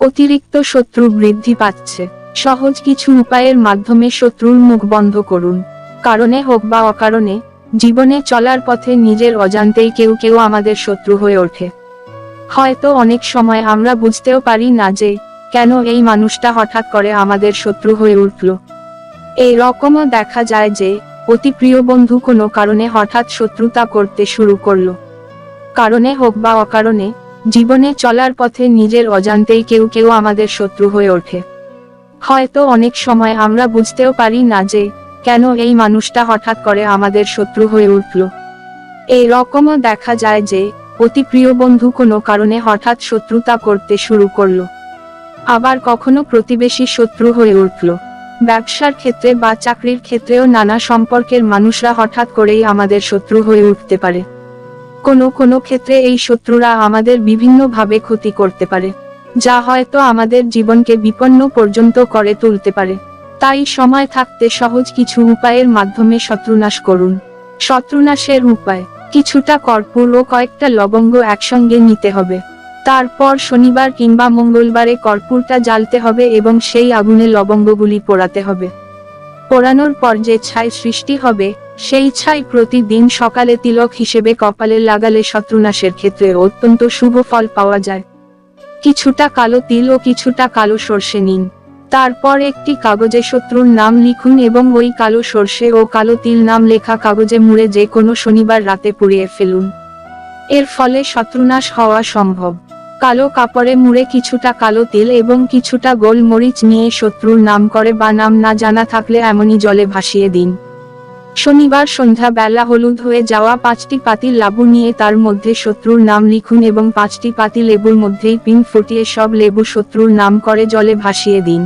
অতিরিক্ত শত্রু বৃদ্ধি পাচ্ছে। সহজ কিছু উপায়ের মাধ্যমে শত্রুর মুখ বন্ধ করুন। কারণে হোক বা অকারণে, জীবনে চলার পথে নিজের অজান্তেই কেউ কেউ আমাদের শত্রু হয়ে ওঠে। হয়তো অনেক সময় আমরা বুঝতেও পারি না যে, কেন এই মানুষটা হঠাৎ করে আমাদের শত্রু হয়ে উঠল। এই রকমও দেখা যায় যে, অতি প্রিয় বন্ধু কোনো কারণে হঠাৎ শত্রুতা করতে শুরু করল। কারণে হোক বা অকারণে জীবনে চলার পথে নিজের অজান্তেই কেউ কেউ আমাদের শত্রু হয়ে ওঠে। হয়তো অনেক সময় আমরা বুঝতেও পারি না যে, কেন এই মানুষটা হঠাৎ করে আমাদের শত্রু হয়ে উঠল। এই রকমও দেখা যায় যে, অতি প্রিয় বন্ধু কোনো কারণে হঠাৎ শত্রুতা করতে শুরু করল। আবার কখনো প্রতিবেশী শত্রু হয়ে উঠল। ব্যবসার ক্ষেত্রে বা চাকরির ক্ষেত্রেও নানা সম্পর্কের মানুষরা হঠাৎ করেই আমাদের শত্রু হয়ে উঠতে পারে। কোনো কোনো ক্ষেত্রে এই শত্রুরা আমাদের বিভিন্নভাবে ক্ষতি করতে পারে, যা হয়তো আমাদের জীবনকে বিপন্ন পর্যন্ত করে তুলতে পারে। তাই সময় থাকতে সহজ কিছু উপায়ের মাধ্যমে শত্রুনাশ করুন। শত্রুনাশের উপায়, কিছুটা কর্পূর ও কয়েকটা লবঙ্গ একসঙ্গে নিতে হবে। তারপর শনিবার কিংবা মঙ্গলবারে কর্পূরটা জ্বালতে হবে এবং সেই আগুনে লবঙ্গগুলি পোড়াতে হবে। পোড়ানোর পর যে ছাই সৃষ্টি হবে সেই ছাই প্রতিদিন সকালে তিলক হিসেবে কপালে লাগালে শত্রুনাশের ক্ষেত্রে অত্যন্ত শুভ ফল পাওয়া যায়। কিছুটা কালো তিল ও কিছুটা কালো সর্ষে নিন। তারপর একটি কাগজে শত্রুর নাম লিখুন এবং ওই কালো সর্ষে ও কালো তিল নাম লেখা কাগজে মুড়ে যে কোনো শনিবার রাতে পুড়িয়ে ফেলুন। এর ফলে শত্রুনাশ হওয়া সম্ভব। কালো কাপড়ে মুড়ে কিছুটা কালো তিল এবং কিছুটা গোলমরিচ নিয়ে শত্রুর নাম করে বা নাম না জানা থাকলে এমনই জলে ভাসিয়ে দিন। শনিবার সন্ধ্যা বেলা হলুদ হয়ে যাওয়া পাঁচটি পাতি লাবু নিয়ে তার মধ্যে শত্রুর নাম লিখুন এবং পাঁচটি পাতি লেবুর মধ্যেই পিন ফুটিয়ে সব লেবু শত্রুর নাম করে জলে ভাসিয়ে দিন।